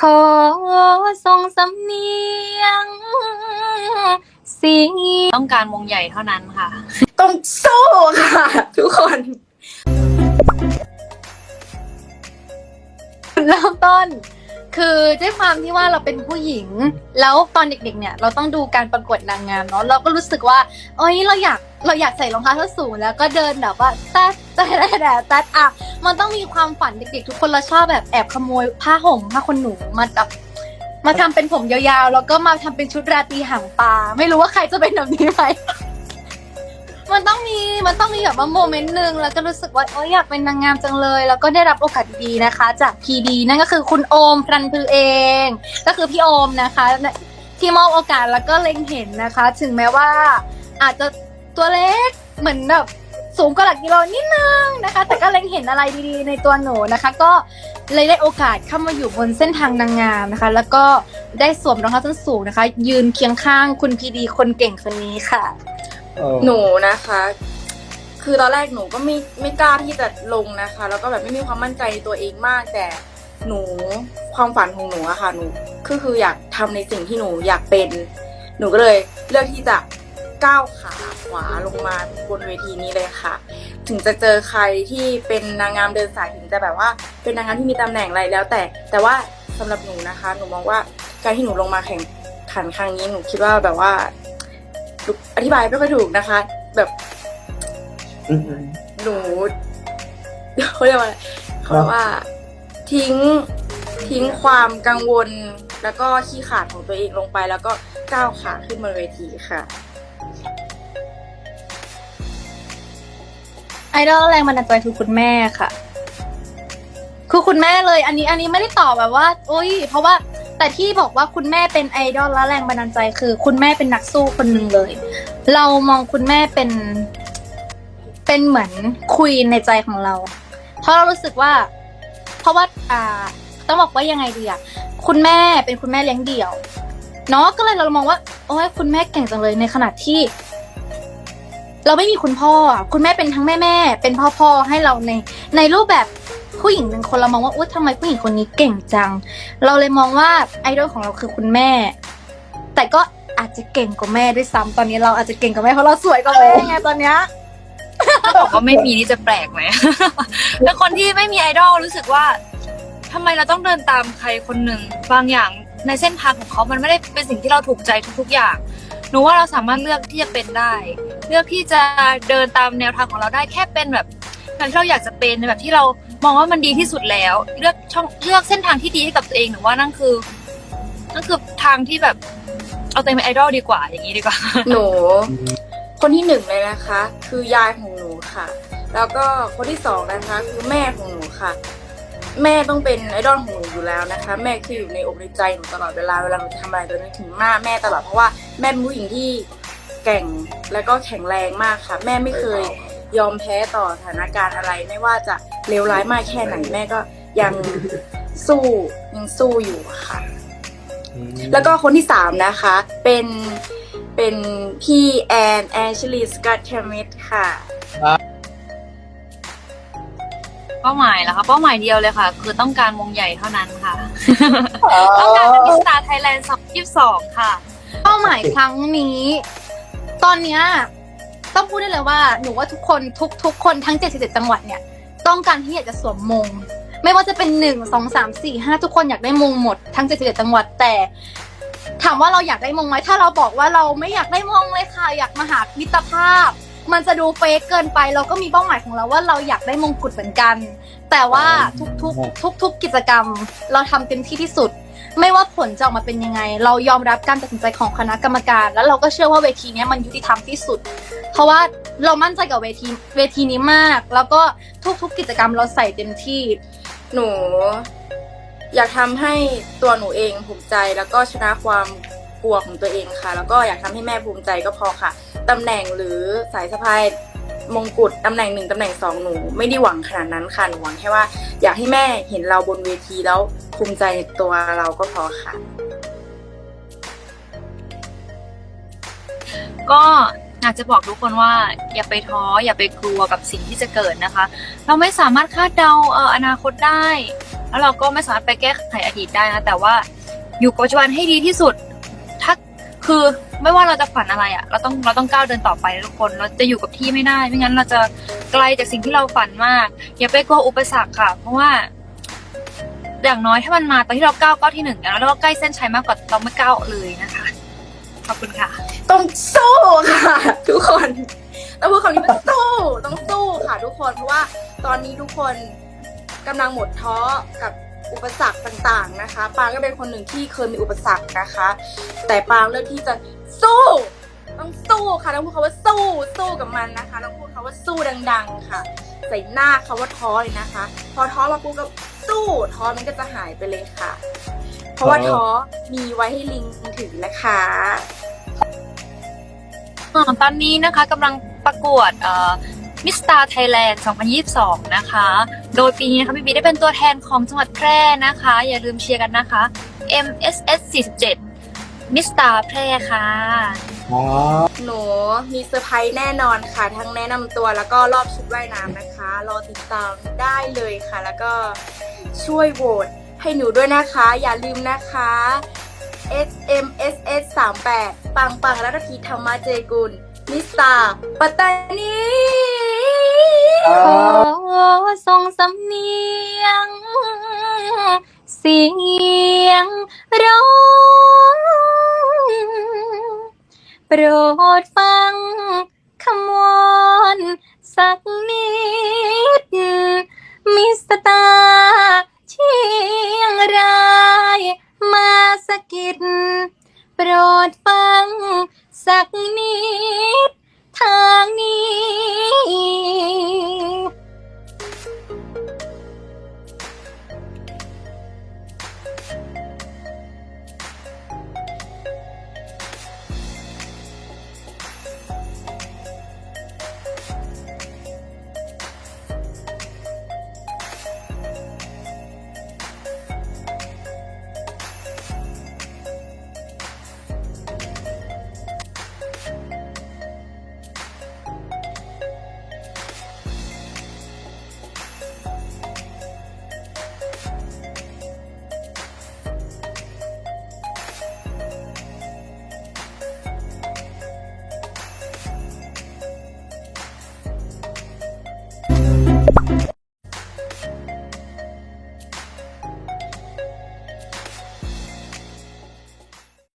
ขอส่งสำเนียงเสียงต้องการวงใหญ่เท่านั้นค่ะ ต้องสู้ค่ะ ทุกคน เริ่มต้น คือด้วยความที่ว่าเราเป็นผู้หญิง แล้วตอนเด็กๆเนี่ย เราต้องดูการประกวดนางงามเนาะเราก็รู้สึกว่า เอ้ยเราอยาก เราอยากใส่รองเท้าส้นสูงแล้วก็เดินแบบว่าแต๊ดแต๊ดแต๊ดแต๊ดแต๊ดอะมันต้องมีความฝันเด็กๆ ทุกคนเราชอบแบบแอบขโมยผ้าห่มผ้าขนหนูมาแบบมาทำเป็นผมยาวๆ แล้วก็มาทำเป็นชุดราตรีหางปลาไม่รู้ว่าใครจะเป็นแบบนี้ไหมมันต้องมีมันต้องมีแบบว่าโมเมนต์หนึ่งแล้วก็รู้สึกว่าเอยอยากเป็นนางงามจังเลย แล้วก็ได้รับโอกาสดีๆนะคะ จากพีดีนั่นก็คือคุณโอมพรันพือเอง ก็คือพี่โอมนะคะ ที่มอบโอกาสแล้วก็เล็งเห็นนะคะ ถึงแม้ว่าอาจจะ ตัวเล็กเหมือนแบบสูงกว่าหลักกิโลนิดนึงนะคะ แต่ก็เล็งเห็นอะไรดีๆในตัวหนูนะคะ ก็เลยได้โอกาสเข้ามาอยู่บนเส้นทางนางงามนะคะ แล้วก็ได้สวมรองเท้าส้นสูงนะคะ ยืนเคียงข้างคุณพีดีคนเก่งคนนี้ค่ะหนูนะคะ คือตอนแรกหนูก็ไม่ไม่กล้าที่จะลงนะคะ แล้วก็แบบไม่มีความมั่นใจในตัวเองมาก แต่หนูความฝันของหนูอะค่ะหนูคือคืออยากทำในสิ่งที่หนูอยากเป็น หนูก็เลยเลือกที่จะ ก้าวขาขวาลงมาบนเวทีนี้เลยค่ะ ถึงจะเจอใครที่เป็นนางงามเดินสายถึงจะแบบว่า เป็นนางงามที่มีตำแหน่งอะไรแล้ว แต่แต่ว่าสำหรับหนูนะคะ หนูมองว่าการที่หนูลงมาแข่งขันครั้งนี้หนูคิดว่าแบบว่าอธิบายไม่ค่อยถูกนะคะ แบบหนูเขาเรียกว่าอะไรเขาเรียกว่าทิ้งทิ้งความกังวลแล้วก็ขี้ขลาดของตัวเองลงไปแล้วก็ก้าวขาขึ้นบนเวทีค่ะ ไอดอลแรงบันดาลใจคือคุณแม่ค่ะ คือคุณแม่เลย อันนี้อันนี้ไม่ได้ตอบแบบว่าโอ้ย เพราะว่าแต่ที่บอกว่าคุณแม่เป็นไอดอลและแรงบันดาลใจคือ คุณแม่เป็นนักสู้คนหนึ่งเลย เรามองคุณแม่เป็น เป็นเหมือนคุยในใจของเรา เพราะเรารู้สึกว่า เพราะว่าอ่า ต้องบอกว่ายังไงดีอะคุณแม่เป็นคุณแม่เลี้ยงเดี่ยวเนาะก็เลยเรามองว่า โอ้ยคุณแม่เก่งจังเลยในขณะที่ เราไม่มีคุณพ่ออะคุณแม่เป็นทั้งแม่แม่เป็นพ่อพ่อให้เราในในรูปแบบผู้หญิงหนึ่งคนเรามองว่าอุ้ยทำไมผู้หญิงคนนี้เก่งจัง เราเลยมองว่าไอดอลของเราคือคุณแม่ แต่ก็อาจจะเก่งกว่าแม่ด้วยซ้ำตอนนี้เราอาจจะเก่งกว่าแม่เพราะเราสวยกว่าแม่ไงตอนเนี้ย บอกว่าไม่มีนี่จะแปลกไหม แล้วคนที่ไม่มีไอดอลรู้สึกว่าทำไมเราต้องเดินตามใครคนหนึ่งบางอย่างในเส้นทางของเขามันไม่ได้เป็นสิ่งที่เราถูกใจทุกๆอย่าง หนูว่าเราสามารถเลือกที่จะเป็นได้ เลือกที่จะเดินตามแนวทางของเราได้แค่เป็นแบบแบบที่เราอยากจะเป็นในแบบที่เรามองว่ามันดีที่สุดแล้ว เลือกช่องเลือกเส้นทางที่ดีให้กับตัวเองหนูว่านั่นคือนั่นคือทางที่แบบเอาตัวเองเป็นไอดอลดีกว่าอย่างนี้ดีกว่า หนู คนที่หนึ่งเลยนะคะ คือยายของหนูค่ะ แล้วก็คนที่สองนะคะคือแม่ของหนูค่ะ แม่ต้องเป็นไอดอลของหนูอยู่แล้วนะคะ แม่คืออยู่ในอกในใจหนูตลอดเวลาเวลาหนูจะทำอะไรจะนึกถึงหน้าแม่ตลอดเพราะว่าแม่เป็นผู้หญิงที่ แกร่งและก็แข็งแรงมากค่ะ แม่ไม่เคยยอมแพ้ต่อสถานการณ์อะไร ไม่ว่าจะเลวร้ายมากแค่ไหนแม่ก็ยังสู้ยังสู้อยู่ค่ะ แล้วก็คนที่สามนะคะ เป็นเป็นพี่แอนแอนชลีสกอตเทมิดค่ะเป้าหมายเหรอคะเป้าหมายเดียวเลยค่ะ คือต้องการวงใหญ่เท่านั้นค่ะ ต้องการเป็นมิสตาร์ไทยแลนด์2022ค่ะ เป้าหมายครั้งนี้ ตอนเนี้ยต้องพูดได้เลยว่าหนูว่าทุกคนทุกทุกคนทั้ง 77 จังหวัดเนี่ยต้องการที่อยากจะสวมมง ไม่ว่าจะเป็นหนึ่งสองสามสี่ห้าทุกคนอยากได้มงหมดทั้ง 77 จังหวัดแต่ ถามว่าเราอยากได้มงไหมถ้าเราบอกว่าเราไม่อยากได้มงเลยค่ะอยากมาหามิตรภาพ มันจะดูเฟกเกินไป เราก็มีเป้าหมายของเราว่าเราอยากได้มงกุฎเหมือนกัน แต่ว่าทุกๆ ทุกๆกิจกรรม เราทำเต็มที่ที่สุด ไม่ว่าผลจะออกมาเป็นยังไง เรายอมรับการตัดสินใจของคณะกรรมการ แล้วเราก็เชื่อว่าเวทีนี้มันยุติธรรมที่สุด เพราะว่าเรามั่นใจกับเวทีเวทีนี้มาก แล้วก็ทุกๆกิจกรรมเราใส่เต็มที่หนู อยากทำให้ตัวหนูเองภูมิใจแล้วก็ชนะความกลัวของตัวเองค่ะ แล้วก็อยากทำให้แม่ภูมิใจก็พอค่ะตำแหน่งหรือสายสะพาย มงกุฎตำแหน่งหนึ่งตำแหน่งสองหนูไม่ได้หวังขนาดนั้นค่ะหนูหวังแค่ว่า อยากให้แม่เห็นเราบนเวทีแล้วภูมิใจในตัวเราก็พอค่ะ ก็อยากจะบอกทุกคนว่าอย่าไปท้ออย่าไปกลัวกับสิ่งที่จะเกิดนะคะ เราไม่สามารถคาดเดาเอออนาคตได้ แล้วเราก็ไม่สามารถไปแก้ไขอดีตได้นะแต่ว่าอยู่กับปัจจุบันให้ดีที่สุด คือไม่ว่าเราจะฝันอะไรอะเราต้องเราต้องก้าวเดินต่อไปทุกคน เราจะอยู่กับที่ไม่ได้ ไม่งั้นเราจะไกลจากสิ่งที่เราฝันมาก อย่าไปกลัวอุปสรรคค่ะ เพราะว่า อย่างน้อยถ้ามันมาตอนที่เราก้าวก้าวที่หนึ่งอย่างน้อยเราก็ใกล้เส้นชัยมากกว่าเราไม่ก้าวเลยนะคะ ขอบคุณค่ะ ต้องสู้ค่ะ ทุกคนต้องพูดคำนี้ว่าสู้ต้องสู้ค่ะ ทุกคนเพราะว่าตอนนี้ทุกคนกำลังหมดท้อกับ อุปสรรคต่างๆนะคะ ปางก็เป็นคนหนึ่งที่เคยมีอุปสรรคนะคะ แต่ปางเลือกที่จะสู้ต้องสู้ค่ะต้องพูดคำว่าสู้สู้กับมันนะคะต้องพูดคำว่าสู้ดัง ๆ ค่ะ ใส่หน้าคำว่าท้อเลยนะคะ พอท้อมาปุ๊บก็สู้ท้อมันก็จะหายไปเลยค่ะ เพราะว่าท้อมีไว้ให้ลิงถือนะคะอ่าตอนนี้นะคะกำลังประกวดอะ มิสตาไทยแลนด์2022 นะคะ โดยปีนี้นะคะพี่บีได้เป็นตัวแทนของจังหวัดแพร่นะคะ อย่าลืมเชียร์กันนะคะ MSS 47มิสตาแพร่ค่ะหนูมีเซอร์ไพรส์แน่นอนค่ะ ทั้งแนะนำตัวแล้วก็รอบชุดว่ายน้ำนะคะ รอติดตามได้เลยค่ะ แล้วก็ช่วยโหวตให้หนูด้วยนะคะ อย่าลืมนะคะ S M S S 38ปังปังรัตพีธรรมเจกุลมิสตาปัตตานี ขอส่งสำเนียง เสียงร้อง โปรดฟังคำวอนสักนิด มิสตาเชียงรายมาสะกิด โปรดฟังสักนิด ทางนี้